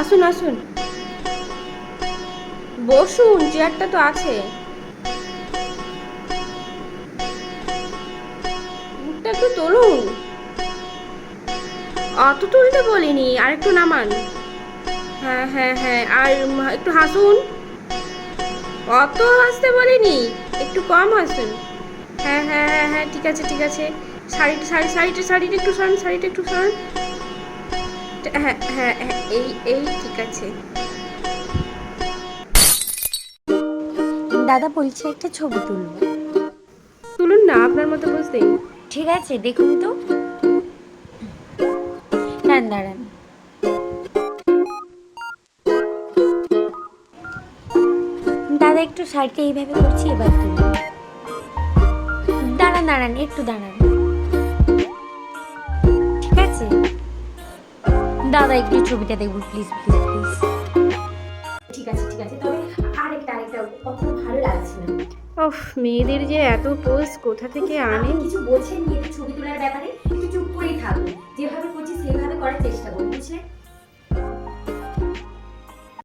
আসুন আসুন। বসুন, চেয়ারটা তো আছে। মুখটা একটু তুলুন। অত তুলতে বলিনি আর একটু নামান। হ্যাঁ হ্যাঁ হ্যাঁ আর একটু হাসুন। অত হাসতে বলিনি, একটু কম হাসুন। হ্যাঁ হ্যাঁ হ্যাঁ হ্যাঁ ঠিক আছে ঠিক আছে। শাড়িটা, শাড়ি, শাড়িটা শাড়িটা একটু সরান, শাড়িটা একটু সরান। হ্যাঁ হ্যাঁ হ্যাঁ এই এই ঠিক আছে। দাদা বলছে একটা ছবি তুলবো। তুলুন না আপনার মতো বুঝতেই ঠিক আছে দেখুন তো। দাঁড়ান দাঁড়ান। দাদা একটু শাড়িটা এইভাবে করছি এবার তুলুন। দাঁড়ান দাঁড়ান একটু দাঁড়ান। ঠিক আছে? দাদা একটু ছবিটা দেখব প্লিজ প্লিজ প্লিজ ঠিক আছে ঠিক আছে। তবে আরেকটা আরেকটা অত ভালো লাগছে না। ওফ মেয়েদের যে এত পোজ কোথা থেকে আনে? কিছু বলছেন মেয়েদের ছবি তোলার ব্যাপারে? একটু চুপ করেই থাকুন। যেভাবে করছি সেভাবে করার চেষ্টা করুন বুঝলেন?